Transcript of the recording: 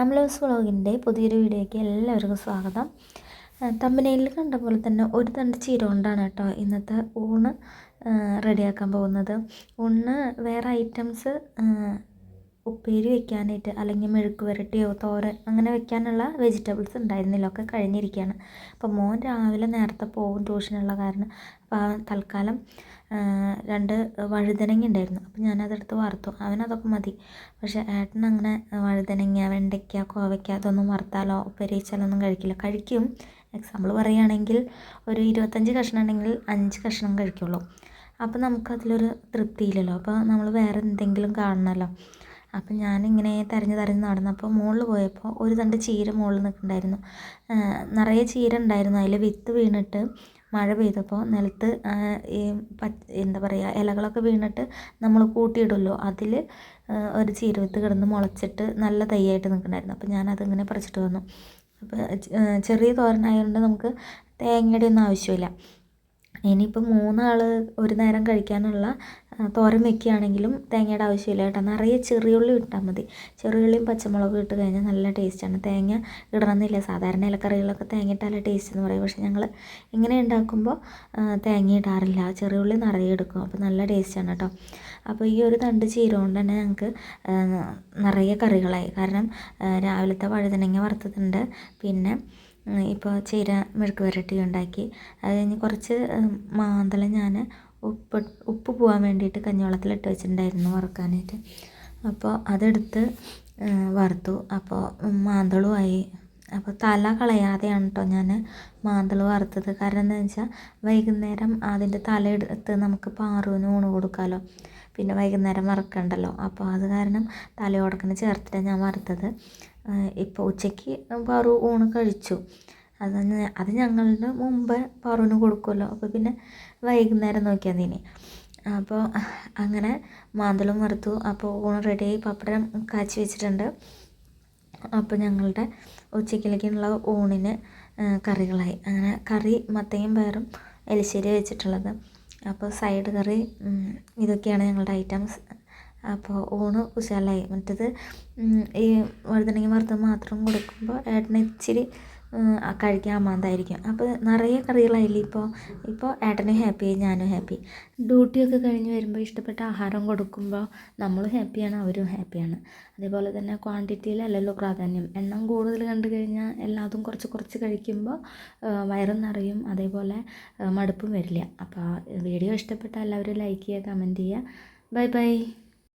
Ambulance വ്ളോഗിന്റെ പുതിയൊരു വീഡിയോയ്ക്ക് എല്ലാവർക്കും സ്വാഗതം. തമ്പനയിൽ കണ്ട പോലെ തന്നെ ഒരു തണ്ട് ചീര കൊണ്ടാണ് കേട്ടോ ഇന്നത്തെ ഊണ് റെഡിയാക്കാൻ പോകുന്നത്. ഊണ് വേറെ ഐറ്റംസ് ഉപ്പേരി വെക്കാനായിട്ട് അല്ലെങ്കിൽ മെഴുക്ക് പുരട്ടിയോ തോരൻ അങ്ങനെ വെക്കാനുള്ള വെജിറ്റബിൾസ് ഉണ്ടായിരുന്നില്ല. ഒക്കെ കഴിഞ്ഞിരിക്കുകയാണ് അപ്പോൾ മോൻ രാവിലെ നേരത്തെ പോകും ട്യൂഷനുള്ള കാരണം. അപ്പോൾ തൽക്കാലം രണ്ട് വഴുതനങ്ങ ഉണ്ടായിരുന്നു. അപ്പോൾ ഞാനതെടുത്ത് വറുത്തു. അവനതൊക്കെ മതി. പക്ഷേ ഏട്ടൻ അങ്ങനെ വഴുതനങ്ങ വെണ്ടയ്ക്ക കോവയ്ക്ക അതൊന്നും വറുത്താലോ ഉപ്പേരിച്ചാലൊന്നും കഴിക്കില്ല. കഴിക്കും. എക്സാമ്പിൾ പറയുകയാണെങ്കിൽ ഒരു ഇരുപത്തഞ്ച് കഷ്ണം ഉണ്ടെങ്കിൽ അഞ്ച് കഷ്ണം കഴിക്കുള്ളൂ. അപ്പോൾ നമുക്കതിലൊരു തൃപ്തിയില്ലല്ലോ. അപ്പോൾ നമ്മൾ വേറെ എന്തെങ്കിലും കാണണമല്ലോ. അപ്പം ഞാനിങ്ങനെ തിരഞ്ഞ് തിരഞ്ഞ് നടന്നപ്പോൾ മുകളിൽ പോയപ്പോൾ ഒരു തണ്ട് ചീര മുകളിൽ നിൽക്കുന്നുണ്ടായിരുന്നു. നിറയെ ചീര ഉണ്ടായിരുന്നു. അതിൽ വിത്ത് വീണിട്ട് മഴ പെയ്തപ്പോൾ നിലത്ത് ഈ എന്താ പറയുക ഇലകളൊക്കെ വീണിട്ട് നമ്മൾ കൂട്ടിയിടുമല്ലോ. അതിൽ ഒരു ചീര വിത്ത് കിടന്ന് മുളച്ചിട്ട് നല്ല തൈയായിട്ട് നിൽക്കുന്നുണ്ടായിരുന്നു. അപ്പോൾ ഞാനതിങ്ങനെ പറിച്ചിട്ട് വന്നു. അപ്പോൾ ചെറിയ തോരനായതുകൊണ്ട് നമുക്ക് തേങ്ങയുടെ ഒന്നും ആവശ്യമില്ല. ഇനിയിപ്പോൾ മൂന്നാൾ ഒരു നേരം കഴിക്കാനുള്ള തോരൻ വെക്കുകയാണെങ്കിലും തേങ്ങയുടെ ആവശ്യമില്ല കേട്ടോ. നിറയെ ചെറിയുള്ളി ഇട്ടാൽ മതി. ചെറിയുള്ളിയും പച്ചമുളകും ഇട്ട് കഴിഞ്ഞാൽ നല്ല ടേസ്റ്റാണ്. തേങ്ങ ഇടണമെന്നില്ല. സാധാരണ ഇലക്കറികളൊക്കെ തേങ്ങ ഇട്ടാലേ ടേസ്റ്റ് എന്ന് പറയും. പക്ഷേ ഞങ്ങൾ ഇങ്ങനെ ഉണ്ടാക്കുമ്പോൾ തേങ്ങ ഇടാറില്ല. ചെറിയുള്ളി നിറയെ എടുക്കും. അപ്പോൾ നല്ല ടേസ്റ്റാണ് കേട്ടോ. അപ്പോൾ ഈ ഒരു തണ്ട് ചീര കൊണ്ട് തന്നെ ഞങ്ങൾക്ക് നിറയെ കറികളായി. കാരണം രാവിലത്തെ വഴുതനങ്ങ വറുത്തതുണ്ട്. പിന്നെ ഇപ്പോൾ ചീര മെഴുക്ക് പുരട്ടി ഉണ്ടാക്കി. അത് കഴിഞ്ഞ് കുറച്ച് മാന്തളം ഞാൻ ഉപ്പ് ഉപ്പ് പോകാൻ വേണ്ടിയിട്ട് കഞ്ഞിവെള്ളത്തിലിട്ട് വെച്ചിട്ടുണ്ടായിരുന്നു വറുക്കാനായിട്ട്. അപ്പോൾ അതെടുത്ത് വറുത്തു. അപ്പോൾ മാന്തളുമായി അപ്പോൾ തല കളയാതെയാണ് കേട്ടോ ഞാൻ മാന്തൾ വറുത്തത് കാരണം എന്താണെന്ന് വെച്ചാൽ വൈകുന്നേരം അതിന്റെ തല എടുത്ത് നമുക്ക് പാറുവിന് ഊണ് കൊടുക്കാമല്ലോ പിന്നെ വൈകുന്നേരം വറുക്കണ്ടല്ലോ. അപ്പോൾ അത് കാരണം തലയോടക്കനെ ചേർത്തിട്ടാണ് ഞാൻ വറുത്തത്. ഇപ്പോൾ ഉച്ചയ്ക്ക് പാറു ഊണ് കഴിച്ചു. അത് അത് ഞങ്ങളുടെ മുമ്പ് പാറുവിന് കൊടുക്കുമല്ലോ അപ്പോൾ പിന്നെ വൈകുന്നേരം നോക്കിയാൽ മതി അപ്പോൾ അങ്ങനെ മാന്തളും വറുത്തു. അപ്പോൾ ഊണ് റെഡിയായി പപ്പടം കാച്ചി വെച്ചിട്ടുണ്ട്. അപ്പോൾ ഞങ്ങളുടെ ഉച്ചക്കിലേക്കുള്ള ഊണിന് കറികളായി. അങ്ങനെ കറി മത്തയും പയറും എലിശ്ശേരി വെച്ചിട്ടുള്ളത്. അപ്പോൾ സൈഡ് കറി ഇതൊക്കെയാണ് ഞങ്ങളുടെ ഐറ്റംസ്. അപ്പോൾ ഊണ് കുശാലായി മറ്റേത് ഈ വഴുതനങ്ങ വറുത്തത് മാത്രം കൊടുക്കുമ്പോൾ ഏട്ടന് ഇച്ചിരി കഴിക്കാൻ മാന്തായിരിക്കും അപ്പോൾ നിറയെ കറികളായില്ലേ ഇപ്പോൾ ഇപ്പോൾ ഏട്ടനും ഹാപ്പിയായി ഞാനും ഹാപ്പി ഡ്യൂട്ടിയൊക്കെ കഴിഞ്ഞ് വരുമ്പോൾ ഇഷ്ടപ്പെട്ട ആഹാരം കൊടുക്കുമ്പോൾ നമ്മളും ഹാപ്പിയാണ് അവരും ഹാപ്പിയാണ് അതേപോലെ തന്നെ ക്വാണ്ടിറ്റിയിലല്ലല്ലോ പ്രാധാന്യം. എണ്ണം കൂടുതൽ കണ്ടു കഴിഞ്ഞാൽ എല്ലാതും കുറച്ച് കുറച്ച് കഴിക്കുമ്പോൾ വയറും നിറയും അതേപോലെ മടുപ്പും വരില്ല. അപ്പോൾ വീഡിയോ ഇഷ്ടപ്പെട്ടാൽ എല്ലാവരും ലൈക്ക് ചെയ്യുക കമന്റ് ചെയ്യുക. Bye bye